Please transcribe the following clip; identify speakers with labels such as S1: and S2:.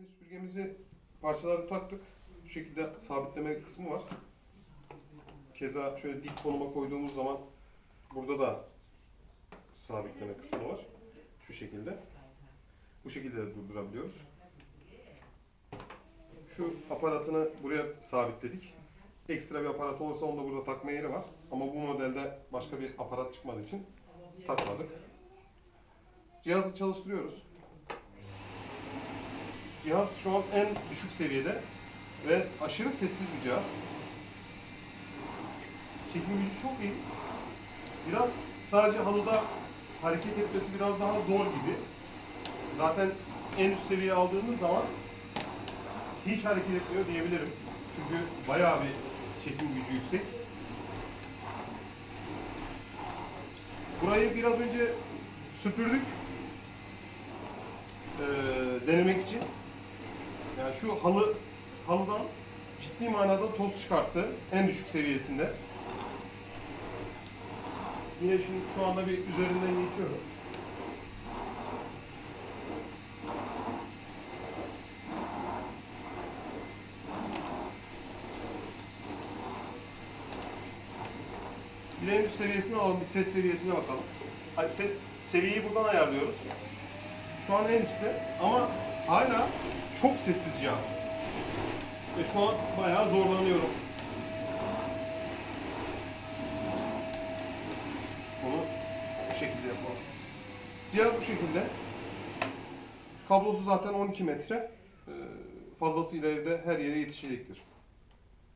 S1: Şimdi süpürgemizi parçalarını taktık. Şu şekilde sabitleme kısmı var. Keza şöyle dik konuma koyduğumuz zaman burada da sabitleme kısmı var. Şu şekilde. Bu şekilde de durdurabiliyoruz. Şu aparatını buraya sabitledik. Ekstra bir aparat olursa onu da burada takma yeri var. Ama bu modelde başka bir aparat çıkmadığı için takmadık. Cihazı çalıştırıyoruz. Cihaz şu an en düşük seviyede ve aşırı sessiz bir cihaz. Çekim gücü çok iyi. Biraz sadece halıda hareket etmesi biraz daha zor gibi. Zaten en üst seviye aldığımız zaman hiç hareket etmiyor diyebilirim. Çünkü bayağı bir çekim gücü yüksek. Burayı biraz önce süpürdük. Ee, denemek için. Yani şu halı halıdan ciddi manada toz çıkarttı. En düşük seviyesinde. Yine şimdi şu anda bir üzerinden geçiyorum. Bir en üst seviyesini alalım, bir ses seviyesine bakalım. Hadi se- seviyeyi buradan ayarlıyoruz. Şu an en üstte ama hala çok sessiz cihaz. Ve şu an bayağı zorlanıyorum. Bunu bu şekilde yapalım. Cihaz bu şekilde. Kablosu zaten 12 metre. Ee, Fazlasıyla evde her yere yetişecektir.